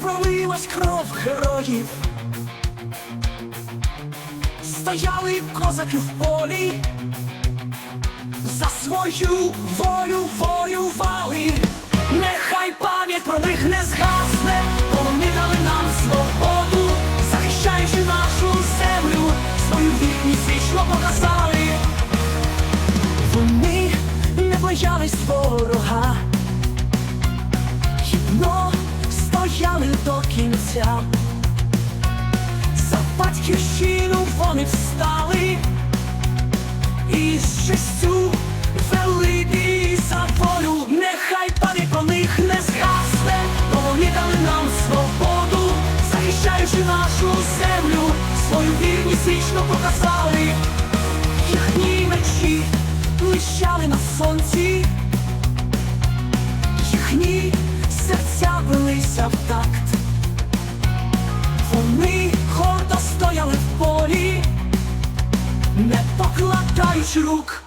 пролилась кров героїв. Стояли козаки в полі, за свою волю воювали. Нехай пам'ять про них не згасне, вони дали нам свободу, захищаючи нашу землю, свою вірність вічно показали. Вони не боялись ворога, кінця. За батьківщину вони встали і з честю вели за волю. Нехай пам'ять про них не згасне, бо вони дали нам свободу, захищаючи нашу землю, свою вірність вічно показали. Їхні мечі блищали на сонці, їхні серця билися в такт. Вони гордо стояли в полі, не покладаючи рук.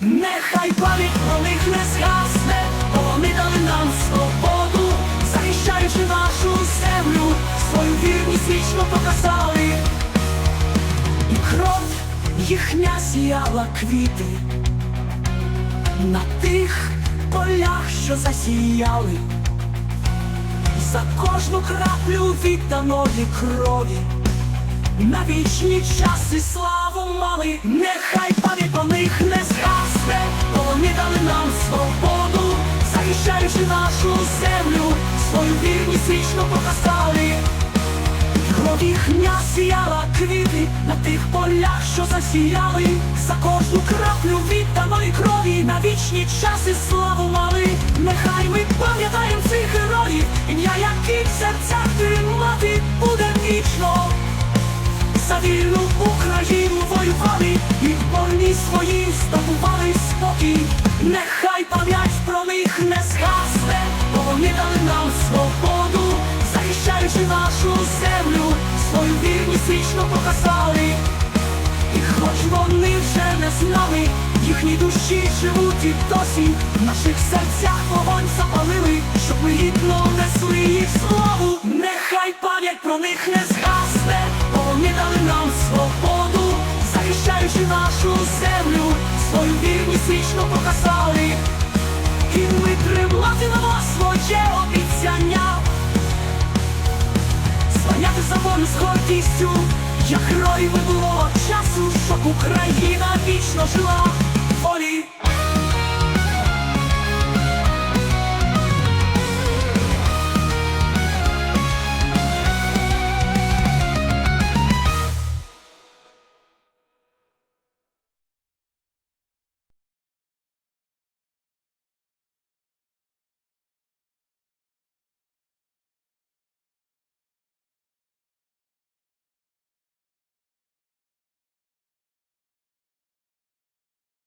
Нехай пам'ять про них не згасне, вони дали нам свободу, захищаючи нашу землю, свою вірність вічно показали. І кров їхня сіяла квіти на тих полях, що засіяли, за кожну краплю відданої крові. На вічні часи славу мали, нехай пам'ять про них не згасне, бо вони дали нам свободу, захищаючи нашу землю, свою вірність вічно показали. Кров їхня сіяла квіти на тих полях, що засіяли, за кожну краплю відданої крові на вічні часи славу вільну Україну воювали і в вольні свої здобували спокій. Нехай пам'ять про них не згасне, бо вони дали нам свободу, захищаючи нашу землю, свою вірність вічно показали. І хоч вони вже не з нами, їхні душі живуть і досі в наших серцях вогонь запалили, щоб ми гідно несли їх славу. Нехай пам'ять про них не захищаючи нашу землю, свою вірність вічно показали. І ми триматимемо своє обіцяння Стояти за волю з гордістю, як герої минулого часу, щоб Україна вічно жила волі.